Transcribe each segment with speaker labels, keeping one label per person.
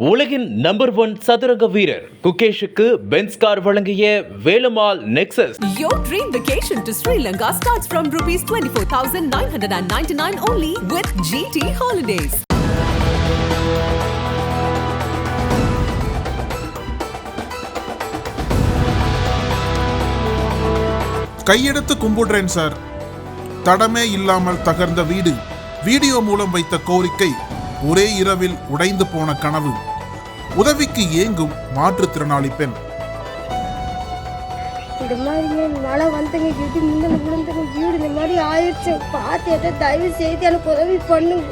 Speaker 1: உலகின் number one சதுரங்க வீரர் குகேஷுக்கு பென்ஸ் கார் வழங்கிய Velumal Nexus
Speaker 2: Your dream vacation to Sri Lanka starts from rupees 24,999 only with GT Holidays.
Speaker 3: கையெடுத்து கும்பிடுறேன் sir தடமே இல்லாமல் தகர்ந்த வீடு. வீடியோ மூலம் வைத்த கோரிக்கை ஒரே இரவில் உடைந்து போன கனவு. உதவிக்கு ஏங்கும் மாற்றுத்திறனாளி பெண்.
Speaker 4: இந்த மாதிரி மழை வந்துங்க விழுந்துங்க வீடு இந்த மாதிரி ஆயிடுச்சு. பார்த்து எட்ட தயவு செய்து எனக்கு உதவி பண்ணுங்க.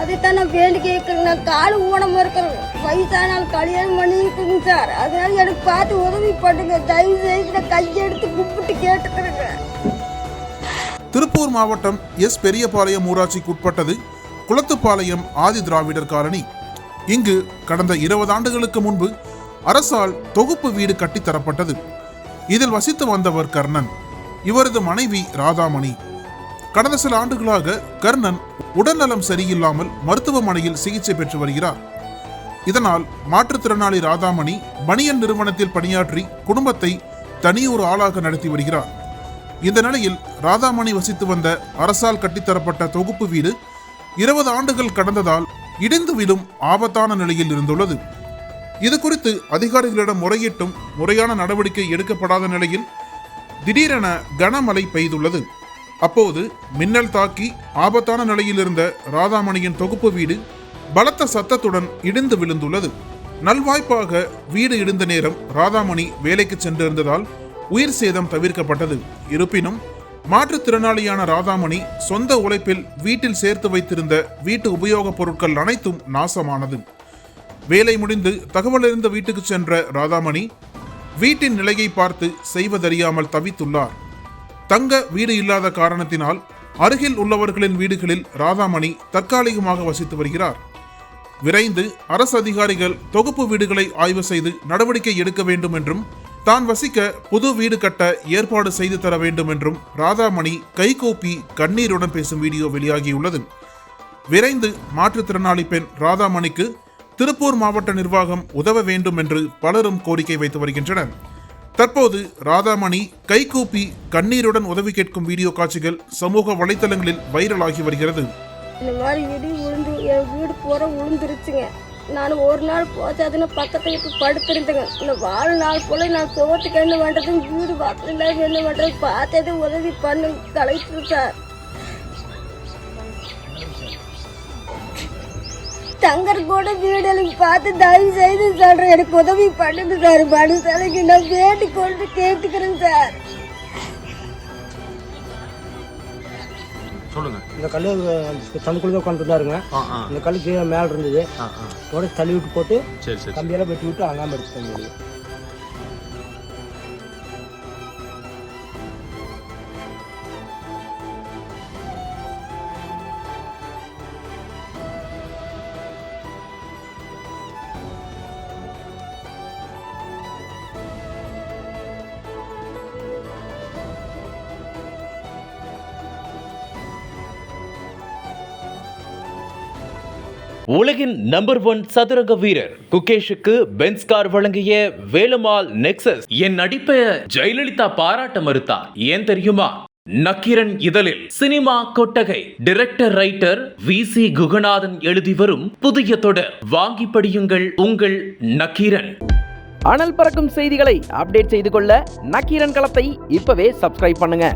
Speaker 4: அதைத்தான் நான் வேண்டி கேட்குறேன். நான் கால் ஊனமாக இருக்கிறேன். வயசானால் கல்யாணம் பண்ணியிருக்குங்க சார். அதனால எனக்கு பார்த்து உதவி பண்ணுங்க. தயவு செய்து நான் கையெடுத்து கும்பிட்டு கேட்டுக்கிறேங்க.
Speaker 3: திருப்பூர் மாவட்டம் எஸ். பெரியபாளையம் ஊராட்சிக்கு உட்பட்டது குளத்துப்பாளையம் ஆதி திராவிடர் காலனி. இங்கு கடந்த இருபது ஆண்டுகளுக்கு முன்பு அரசால் தொகுப்பு வீடு கட்டித்தரப்பட்டது இதில் வசித்து வந்தவர் கர்ணன் இவரது மனைவி ராதாமணி. கடந்த சில ஆண்டுகளாக கர்ணன் உடல்நலம் சரியில்லாமல் மருத்துவமனையில் சிகிச்சை பெற்று வருகிறார். இதனால் மாற்றுத்திறனாளி ராதாமணி பனியன் நிறுவனத்தில் பணியாற்றி குடும்பத்தை தனியொரு ஆளாக நடத்தி வருகிறார். இந்த நிலையில் ராதாமணி வசித்து வந்த அரசால் கட்டித்தரப்பட்ட தொகுப்பு வீடு இருபது ஆண்டுகள் கடந்ததால் இடிந்து விழும் ஆபத்தான நிலையில் இருந்துள்ளது. இது குறித்து அதிகாரிகளிடம் முறையிட்டும் முறையான நடவடிக்கை எடுக்கப்படாத நிலையில் திடீரென கனமழை பெய்துள்ளது. அப்போது மின்னல் தாக்கி ஆபத்தான நிலையில் இருந்த ராதாமணியின் தொகுப்பு வீடு பலத்த சத்தத்துடன் இடிந்து விழுந்துள்ளது. நல்வாய்ப்பாக வீடு இடிந்த நேரம் ராதாமணி வேலைக்கு சென்றிருந்ததால் உயிர் சேதம் தவிர்க்கப்பட்டது. இருப்பினும் மாற்றுத்திறனாளியான ராதாமணி சொந்த உழைப்பில் வீட்டில் சேர்த்து வைத்திருந்த வீட்டு உபயோகப் பொருட்கள் அனைத்தும் நாசமானது. வேலை முடிந்து தகவல் இருந்த வீட்டுக்கு சென்ற ராதாமணி வீட்டின் நிலையை பார்த்து செய்வதறியாமல் தவித்துள்ளார். தங்க வீடு இல்லாத காரணத்தினால் அருகில் உள்ளவர்களின் வீடுகளில் ராதாமணி தற்காலிகமாக வசித்து வருகிறார். விரைந்து அரசு அதிகாரிகள் தொகுப்பு வீடுகளை ஆய்வு செய்து நடவடிக்கை எடுக்க வேண்டும் என்றும் தான் வசிக்க புது வீடு கட்ட ஏற்பாடு செய்து தர வேண்டும் என்றும் ராதாமணி கைகூப்பி கண்ணீருடன் பேசும் வீடியோ வெளியாகியுள்ளது. விரைந்து மாற்றுத்திறனாளி பெண் ராதாமணிக்கு திருப்பூர் மாவட்ட நிர்வாகம் உதவ வேண்டும் என்று பலரும் கோரிக்கை வைத்து வருகின்றனர். தற்போது ராதாமணி கைகூப்பி கண்ணீருடன் உதவி கேட்கும் வீடியோ காட்சிகள் சமூக வலைத்தளங்களில் வைரலாகி வருகிறது.
Speaker 4: இந்த மாதிரி இடி விழுந்து என் வீடு போற விழுந்துருச்சுங்க நான் ஒரு நாள் போச்சாதுன்னு பக்கத்தில் இப்போ படுத்திருந்தேங்க. இந்த வாழ் நாள் போல் நான் சோத்துக்கு என்ன பண்ணுறது வீடு வாசலில் என்ன பண்ணுறது பார்த்தது உதவி பண்ணு கலெக்டர் சார். தங்கர் கூட வீடு எனக்கு பார்த்து தயவு செய்து சார் எனக்கு உதவி பண்ணுங்க சார். மனுஷாலைக்கு நான் வேண்டி கொண்டு கேட்டுக்கிறேன் சார்.
Speaker 5: சொல்லுங்க.
Speaker 6: இந்த கல் தண்ணுக்குள்ளே தான் உட்காந்துருந்தாருங்க
Speaker 5: ஆ ஆ.
Speaker 6: இந்த கல் கீழே மேலே இருந்தது. உடனே தள்ளி விட்டு போட்டு கம்பியெல்லாம் வெட்டி விட்டு அங்காம எடுத்துட்டாங்க
Speaker 1: உலகின் நம்பர் ஒன் சதுரங்க வீரர் குகேஷுக்கு பென்ஸ் கார் வழங்கிய வேலுமால் நெக்சஸ் என் நடிப்பை ஜெயலலிதா பாராட்ட மறுத்தார் ஏன் தெரியுமா? நக்கீரன் இதழில் சினிமா கொட்டகை. Director writer V C Guganathan எழுதி வரும் புதிய தொடர். வாங்கி படியுங்கள் உங்கள் நக்கீரன்.
Speaker 7: அனல் பறக்கும் செய்திகளை அப்டேட் செய்து கொள்ள நக்கீரன் களத்தை இப்பவே சப்ஸ்கிரைப் பண்ணுங்க.